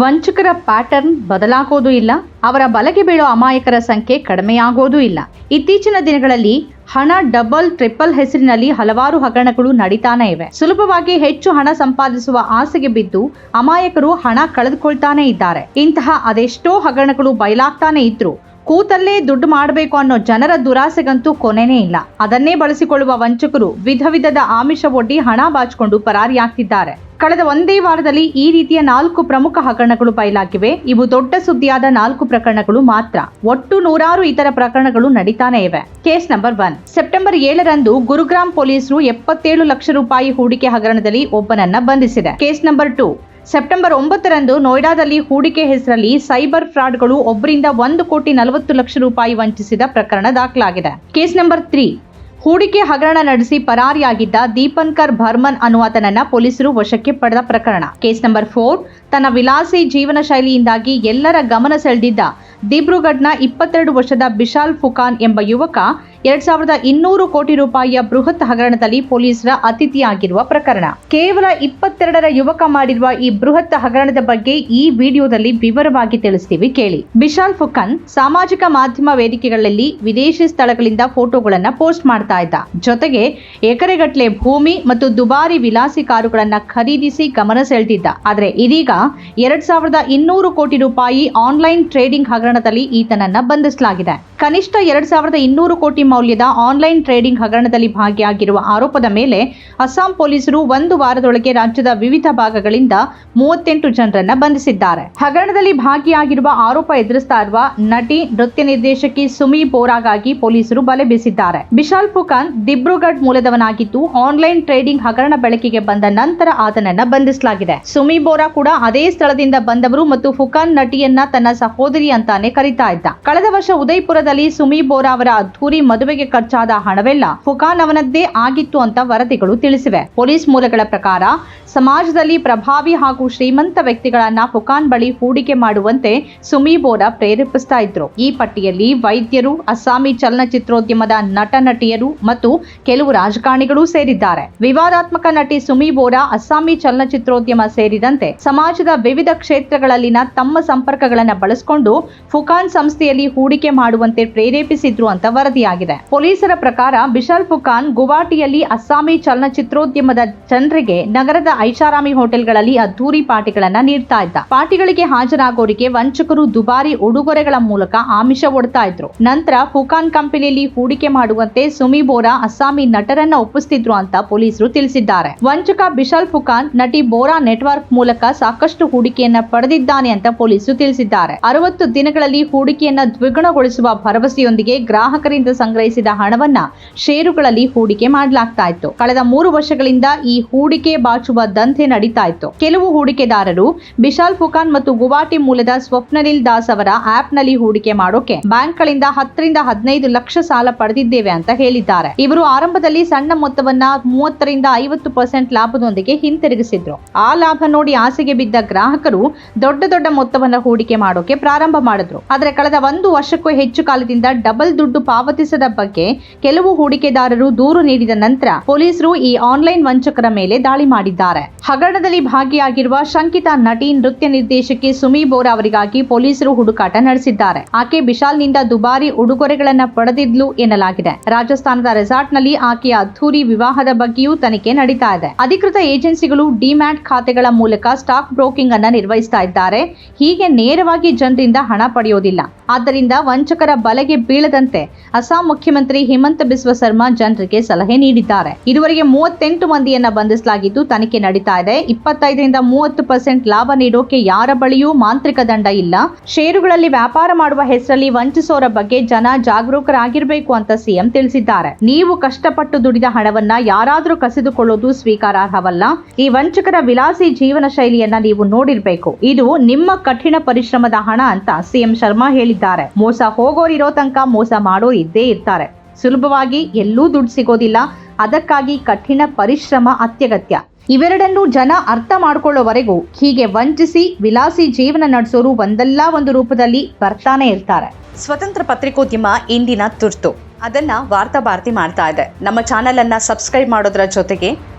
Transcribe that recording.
ವಂಚಕರ pattern ಬದಲಾಗೋದು ಇಲ್ಲ, ಅವರ ಬಲಗೆ ಬೀಳೋ ಅಮಾಯಕರ ಸಂಖ್ಯೆ ಕಡಿಮೆಯಾಗೋದೂ ಇಲ್ಲ. ಇತ್ತೀಚಿನ ದಿನಗಳಲ್ಲಿ ಹಣ ಡಬಲ್ ಟ್ರಿಪಲ್ ಹೆಸರಿನಲ್ಲಿ ಹಲವಾರು ಹಗರಣಗಳು ನಡೀತಾನೆ ಇವೆ. ಸುಲಭವಾಗಿ ಹೆಚ್ಚು ಹಣ ಸಂಪಾದಿಸುವ ಆಸೆಗೆ ಬಿದ್ದು ಅಮಾಯಕರು ಹಣ ಕಳೆದುಕೊಳ್ತಾನೆ ಇದ್ದಾರೆ. ಇಂತಹ ಅದೆಷ್ಟೋ ಹಗರಣಗಳು ಬಯಲಾಗ್ತಾನೆ ಇದ್ರು. ಕೂತಲ್ಲೇ ದುಡ್ಡು ಮಾಡಬೇಕು ಅನ್ನೋ ಜನರ ದುರಾಸೆಗಂತೂ ಕೊನೆನೇ ಇಲ್ಲ. ಅದನ್ನೇ ಬಳಸಿಕೊಳ್ಳುವ ವಂಚಕರು ವಿಧ ವಿಧದ ಆಮಿಷ ಒಡ್ಡಿ ಹಣ ಬಾಚಿಕೊಂಡು ಪರಾರಿಯಾಗ್ತಿದ್ದಾರೆ ಕಳೆದ ಒಂದೇ ವಾರದಲ್ಲಿ ಈ ರೀತಿಯ ನಾಲ್ಕು ಪ್ರಮುಖ ಹಗರಣಗಳು ಬಯಲಾಗಿವೆ ಇವು ದೊಡ್ಡ ಸುದ್ದಿಯಾದ ನಾಲ್ಕು ಪ್ರಕರಣಗಳು ಮಾತ್ರ. ಒಟ್ಟು ನೂರಾರು ಇತರ ಪ್ರಕರಣಗಳು ನಡೀತಾನೆ ಇವೆ. Case number one. ಸೆಪ್ಟೆಂಬರ್ ಏಳರಂದು ಗುರುಗ್ರಾಮ್ ಪೊಲೀಸರು ಎಪ್ಪತ್ತೇಳು ಲಕ್ಷ ರೂಪಾಯಿ ಹೂಡಿಕೆ ಹಗರಣದಲ್ಲಿ ಒಬ್ಬನನ್ನ ಬಂಧಿಸಿದೆ. Case number two. ಸೆಪ್ಟೆಂಬರ್ ಒಂಬತ್ತರಂದು ನೋಯ್ಡಾದಲ್ಲಿ ಹೂಡಿಕೆ ಹೆಸರಲ್ಲಿ ಸೈಬರ್ ಫ್ರಾಡ್ಗಳು ಒಬ್ಬರಿಂದ ಒಂದು ಕೋಟಿ ನಲವತ್ತು ಲಕ್ಷ ರೂಪಾಯಿ ವಂಚಿಸಿದ ಪ್ರಕರಣ ದಾಖಲಾಗಿದೆ. ಕೇಸ್ ನಂಬರ್ ತ್ರೀ, ಹೂಡಿಕೆ ಹಗರಣ ನಡೆಸಿ ಪರಾರಿಯಾಗಿದ್ದ ದೀಪನ್ಕರ್ ಭರ್ಮನ್ ಅನ್ನುವಾತನನ್ನ ಪೊಲೀಸರು ವಶಕ್ಕೆ ಪಡೆದ ಪ್ರಕರಣ. ಕೇಸ್ ನಂಬರ್ ಫೋರ್, ತನ್ನ ವಿಲಾಸಿ ಜೀವನ ಶೈಲಿಯಿಂದಾಗಿ ಎಲ್ಲರ ಗಮನ ಸೆಳೆದಿದ್ದ ದಿಬ್ರುಗಢ್ನ ಇಪ್ಪತ್ತೆರಡು ವರ್ಷದ ಬಿಶಾಲ್ ಫುಕಾನ್ ಎಂಬ ಯುವಕ ಎರಡ್ ಸಾವಿರದ ಇನ್ನೂರು ಕೋಟಿ ರೂಪಾಯಿಯ ಬೃಹತ್ ಹಗರಣದಲ್ಲಿ ಪೊಲೀಸರ ಅತಿಥಿಯಾಗಿರುವ ಪ್ರಕರಣ. ಕೇವಲ ಇಪ್ಪತ್ತೆರಡರ ಯುವಕ ಮಾಡಿರುವ ಈ ಬೃಹತ್ ಹಗರಣದ ಬಗ್ಗೆ ಈ ವಿಡಿಯೋದಲ್ಲಿ ವಿವರವಾಗಿ ತಿಳಿಸ್ತೀವಿ ಕೇಳಿ. ಬಿಶಾಲ್ ಫುಕನ್ ಸಾಮಾಜಿಕ ಮಾಧ್ಯಮ ವೇದಿಕೆಗಳಲ್ಲಿ ವಿದೇಶಿ ಸ್ಥಳಗಳಿಂದ ಫೋಟೋಗಳನ್ನ ಪೋಸ್ಟ್ ಮಾಡ್ತಾ ಇದ್ದ. ಜೊತೆಗೆ ಎಕರೆಗಟ್ಟಲೆ ಭೂಮಿ ಮತ್ತು ದುಬಾರಿ ವಿಲಾಸಿ ಕಾರುಗಳನ್ನ ಖರೀದಿಸಿ ಗಮನ ಸೆಳೆದಿದ್ದ. ಆದ್ರೆ ಇದೀಗ ಎರಡ್ ಸಾವಿರದ ಇನ್ನೂರು ಕೋಟಿ ರೂಪಾಯಿ ಆನ್ಲೈನ್ ಟ್ರೇಡಿಂಗ್ ಹಗರಣದಲ್ಲಿ ಈತನನ್ನ ಬಂಧಿಸಲಾಗಿದೆ. ಕನಿಷ್ಠ ಎರಡ್ ಸಾವಿರದ ಇನ್ನೂರು ಕೋಟಿ ಮೌಲ್ಯದ ಆನ್ಲೈನ್ ಟ್ರೇಡಿಂಗ್ ಹಗರಣದಲ್ಲಿ ಭಾಗಿಯಾಗಿರುವ ಆರೋಪದ ಮೇಲೆ ಅಸ್ಸಾಂ ಪೊಲೀಸರು ಒಂದು ವಾರದೊಳಗೆ ರಾಜ್ಯದ ವಿವಿಧ ಭಾಗಗಳಿಂದ ಮೂವತ್ತೆಂಟು ಜನರನ್ನ ಬಂಧಿಸಿದ್ದಾರೆ. ಹಗರಣದಲ್ಲಿ ಭಾಗಿಯಾಗಿರುವ ಆರೋಪ ಎದುರಿಸ್ತಾ ಇರುವ ನಟಿ, ನೃತ್ಯ ನಿರ್ದೇಶಕಿ ಸುಮಿ ಬೋರಾಗಾಗಿ ಪೊಲೀಸರು ಬಲೆ ಬೀಸಿದ್ದಾರೆ. ವಿಶಾಲ್ ಫುಕಾನ್ ದಿಬ್ರುಗಢ್ ಮೂಲದವನಾಗಿದ್ದು, ಆನ್ಲೈನ್ ಟ್ರೇಡಿಂಗ್ ಹಗರಣ ಬೆಳಕಿಗೆ ಬಂದ ನಂತರ ಆತನನ್ನ ಬಂಧಿಸಲಾಗಿದೆ. ಸುಮಿ ಬೋರಾ ಕೂಡ ಅದೇ ಸ್ಥಳದಿಂದ ಬಂದವರು ಮತ್ತು ಫುಕಾನ್ ನಟಿಯನ್ನ ತನ್ನ ಸಹೋದರಿ ಅಂತಾನೆ ಕರೀತಾ ಇದ್ದ. ಕಳೆದ ವರ್ಷ ಉದಯಪುರದಲ್ಲಿ ಸುಮಿ ಬೋರಾ ಅವರ ಅದ್ಧೂರಿ ಮದುವೆಗೆ ಖರ್ಚಾದ ಹಣವೆಲ್ಲ ಫುಕಾನ್ ಅವನದ್ದೇ ಆಗಿತ್ತು ಅಂತ ವರದಿಗಳು ತಿಳಿಸಿವೆ. ಪೊಲೀಸ್ ಮೂಲಗಳ ಪ್ರಕಾರ ಸಮಾಜದಲ್ಲಿ ಪ್ರಭಾವಿ ಹಾಗೂ ಶ್ರೀಮಂತ ವ್ಯಕ್ತಿಗಳನ್ನ ಫುಕಾನ್ ಬಳಿ ಹೂಡಿಕೆ ಮಾಡುವಂತೆ ಸುಮಿ ಬೋರಾ ಪ್ರೇರೇಪಿಸ್ತಾ ಇದ್ರು. ಈ ಪಟ್ಟಿಯಲ್ಲಿ ವೈದ್ಯರು, ಅಸ್ಸಾಮಿ ಚಲನಚಿತ್ರೋದ್ಯಮದ ನಟ ನಟಿಯರು ಮತ್ತು ಕೆಲವು ರಾಜಕಾರಣಿಗಳು ಸೇರಿದ್ದಾರೆ. ವಿವಾದಾತ್ಮಕ ನಟಿ ಸುಮಿ ಬೋರಾ ಅಸ್ಸಾಮಿ ಚಲನಚಿತ್ರೋದ್ಯಮ ಸೇರಿದಂತೆ ಸಮಾಜದ ವಿವಿಧ ಕ್ಷೇತ್ರಗಳಲ್ಲಿನ ತಮ್ಮ ಸಂಪರ್ಕಗಳನ್ನು ಬಳಸಿಕೊಂಡು ಫುಕಾನ್ ಸಂಸ್ಥೆಯಲ್ಲಿ ಹೂಡಿಕೆ ಮಾಡುವಂತೆ ಪ್ರೇರೇಪಿಸಿದ್ರು ಅಂತ ವರದಿಯಾಗಿದೆ. ಪೊಲೀಸರ ಪ್ರಕಾರ ಬಿಶಾಲ್ ಫುಕಾನ್ ಗುವಾಹಟಿಯಲ್ಲಿ ಅಸ್ಸಾಮಿ ಚಲನಚಿತ್ರೋದ್ಯಮದ ಜನರಿಗೆ ನಗರದ ಐಷಾರಾಮಿ ಹೋಟೆಲ್ಗಳಲ್ಲಿ ಅದ್ದೂರಿ ಪಾರ್ಟಿಗಳನ್ನ ನೀಡ್ತಾ ಇದ್ದ. ಪಾರ್ಟಿಗಳಿಗೆ ಹಾಜರಾಗೋರಿಗೆ ವಂಚಕರು ದುಬಾರಿ ಉಡುಗೊರೆಗಳ ಮೂಲಕ ಆಮಿಷ ಒಡ್ತಾ ಇದ್ರು. ನಂತರ ಫುಕಾನ್ ಕಂಪನಿಯಲ್ಲಿ ಹೂಡಿಕೆ ಮಾಡುವಂತೆ ಸುಮಿ ಬೋರಾ ಅಸ್ಸಾಮಿ ನಟರನ್ನ ಒಪ್ಪಿಸ್ತಿದ್ರು ಅಂತ ಪೊಲೀಸರು ತಿಳಿಸಿದ್ದಾರೆ. ವಂಚಕ ಬಿಶಾಲ್ ಫುಕಾನ್ ನಟಿ ಬೋರಾ ನೆಟ್ವರ್ಕ್ ಮೂಲಕ ಸಾಕಷ್ಟು ಹೂಡಿಕೆಯನ್ನ ಪಡೆದಿದ್ದಾನೆ ಅಂತ ಪೊಲೀಸರು ತಿಳಿಸಿದ್ದಾರೆ. ಅರವತ್ತು ದಿನಗಳಲ್ಲಿ ಹೂಡಿಕೆಯನ್ನ ದ್ವಿಗುಣಗೊಳಿಸುವ ಭರವಸೆಯೊಂದಿಗೆ ಗ್ರಾಹಕರಿಂದ ಸಂಗ್ರಹಿಸಿದ ಹಣವನ್ನ ಷೇರುಗಳಲ್ಲಿ ಹೂಡಿಕೆ ಮಾಡಲಾಗ್ತಾ ಇತ್ತು ಕಳೆದ ಮೂರು ವರ್ಷಗಳಿಂದ ಈ ಹೂಡಿಕೆ ಬಾಚುವ ದಂಧೆ ನಡೀತಾ ಇತ್ತು ಕೆಲವು ಹೂಡಿಕೆದಾರರು ಬಿಶಾಲ್ ಫುಕಾನ್ ಮತ್ತು ಗುವಾಟಿ ಮೂಲದ ಸ್ವಪ್ನಲಿಲ್ ದಾಸ್ ಅವರ ಆಪ್ನಲ್ಲಿ ಹೂಡಿಕೆ ಮಾಡೋಕೆ ಬ್ಯಾಂಕ್ಗಳಿಂದ ಹತ್ತರಿಂದ ಹದಿನೈದು ಲಕ್ಷ ಸಾಲ ಪಡೆದಿದ್ದೇವೆ ಅಂತ ಹೇಳಿದ್ದಾರೆ. ಇವರು ಆರಂಭದಲ್ಲಿ ಸಣ್ಣ ಮೊತ್ತವನ್ನ ಮೂವತ್ತರಿಂದ ಐವತ್ತು ಪರ್ಸೆಂಟ್ ಲಾಭದೊಂದಿಗೆ ಹಿಂತಿರುಗಿಸಿದ್ರು. ಆ ಲಾಭ ನೋಡಿ ಆಸೆಗೆ ಬಿದ್ದ ಗ್ರಾಹಕರು ದೊಡ್ಡ ದೊಡ್ಡ ಮೊತ್ತವನ್ನ ಹೂಡಿಕೆ ಮಾಡೋಕೆ ಪ್ರಾರಂಭ ಮಾಡಿದ್ರು. ಆದರೆ ಕಳೆದ ಒಂದು ವರ್ಷಕ್ಕೂ ಹೆಚ್ಚು ಕಾಲದಿಂದ ಡಬಲ್ ದುಡ್ಡು ಪಾವತಿಸದ ಬಗ್ಗೆ ಕೆಲವು ಹೂಡಿಕೆದಾರರು ದೂರು ನೀಡಿದ ನಂತರ ಪೊಲೀಸರು ಈ ಆನ್ಲೈನ್ ವಂಚಕರ ಮೇಲೆ ದಾಳಿ ಮಾಡಿದ್ದಾರೆ. ಹಗರಣದಲ್ಲಿ ಭಾಗಿಯಾಗಿರುವ ಶಂಕಿತ ನಟಿ ನೃತ್ಯ ನಿರ್ದೇಶಕಿ ಸುಮಿ ಬೋರಾ ಅವರಿಗಾಗಿ ಪೊಲೀಸರು ಹುಡುಕಾಟ ನಡೆಸಿದ್ದಾರೆ. ಆಕೆ ಬಿಶಾಲ್ನಿಂದ ದುಬಾರಿ ಉಡುಗೊರೆಗಳನ್ನ ಪಡೆದಿದ್ಲು ಎನ್ನಲಾಗಿದೆ. ರಾಜಸ್ಥಾನದ ರೆಸಾರ್ಟ್ನಲ್ಲಿ ಆಕೆಯ ಅದ್ದೂರಿ ವಿವಾಹದ ಬಗ್ಗೆಯೂ ತನಿಖೆ ನಡೀತಾ ಇದೆ. ಅಧಿಕೃತ ಏಜೆನ್ಸಿಗಳು ಡಿಮ್ಯಾಟ್ ಖಾತೆಗಳ ಮೂಲಕ ಸ್ಟಾಕ್ ಬ್ರೋಕಿಂಗ್ ಅನ್ನ ನಿರ್ವಹಿಸ್ತಾ ಇದ್ದಾರೆ. ಹೀಗೆ ನೇರವಾಗಿ ಜನರಿಂದ ಹಣ ಪಡೆಯೋದಿಲ್ಲ. ಆದ್ದರಿಂದ ವಂಚಕರ ಬಲೆಗೆ ಬೀಳದಂತೆ ಅಸ್ಸಾಂ ಮುಖ್ಯಮಂತ್ರಿ ಹಿಮಂತ ಬಿಸ್ವ ಶರ್ಮಾ ಜನರಿಗೆ ಸಲಹೆ ನೀಡಿದ್ದಾರೆ. ಇದುವರೆಗೆ ಮೂವತ್ತೆಂಟು ಮಂದಿಯನ್ನ ಬಂಧಿಸಲಾಗಿದ್ದು, ತನಿಖೆ ನಡೀತಾ ಇದೆ. ಇಪ್ಪತ್ತೈದರಿಂದ ಮೂವತ್ತು ಪರ್ಸೆಂಟ್ ಲಾಭ ನೀಡೋಕೆ ಯಾರ ಬಳಿಯೂ ಮಾಂತ್ರಿಕ ದಂಡ ಇಲ್ಲ. ಷೇರುಗಳಲ್ಲಿ ವ್ಯಾಪಾರ ಮಾಡುವ ಹೆಸರಲ್ಲಿ ವಂಚಿಸೋರ ಬಗ್ಗೆ ಜನ ಜಾಗರೂಕರಾಗಿರಬೇಕು ಅಂತ ಸಿಎಂ ತಿಳಿಸಿದ್ದಾರೆ. ನೀವು ಕಷ್ಟಪಟ್ಟು ದುಡಿದ ಹಣವನ್ನ ಯಾರಾದರೂ ಕಸಿದುಕೊಳ್ಳೋದು ಸ್ವೀಕಾರಾರ್ಹವಲ್ಲ. ಈ ವಂಚಕರ ವಿಲಾಸಿ ಜೀವನ ಶೈಲಿಯನ್ನ ನೀವು ನೋಡಿರಬೇಕು. ಇದು ನಿಮ್ಮ ಕಠಿಣ ಪರಿಶ್ರಮದ ಹಣ ಅಂತ ಸಿಎಂ ಶರ್ಮಾ ಹೇಳಿದ್ದಾರೆ. ಮೋಸ ಹೋಗೋರಿರೋ ತನಕ ಮೋಸ ಮಾಡೋರು ಇದ್ದೇ ಇರ್ತಾರೆ. ಸುಲಭವಾಗಿ ಎಲ್ಲೂ ದುಡ್ಡು ಸಿಗೋದಿಲ್ಲ. ಅದಕ್ಕಾಗಿ ಕಠಿಣ ಪರಿಶ್ರಮ ಅತ್ಯಗತ್ಯ. ಇವೆರಡನ್ನೂ ಜನ ಅರ್ಥ ಮಾಡ್ಕೊಳ್ಳೋವರೆಗೂ ಹೀಗೆ ವಂಚಿಸಿ ವಿಲಾಸಿ ಜೀವನ ನಡೆಸೋರು ಒಂದಲ್ಲ ಒಂದು ರೂಪದಲ್ಲಿ ಬರ್ತಾನೆ ಇರ್ತಾರೆ. ಸ್ವತಂತ್ರ ಪತ್ರಿಕೋದ್ಯಮ ಇಂದಿನ ತುರ್ತು. ಅದನ್ನ ವಾರ್ತಾ ಭಾರತಿ ಮಾಡ್ತಾ ಇದೆ. ನಮ್ಮ ಚಾನೆಲ್ ಅನ್ನ ಸಬ್ಸ್ಕ್ರೈಬ್ ಮಾಡೋದ್ರ ಜೊತೆಗೆ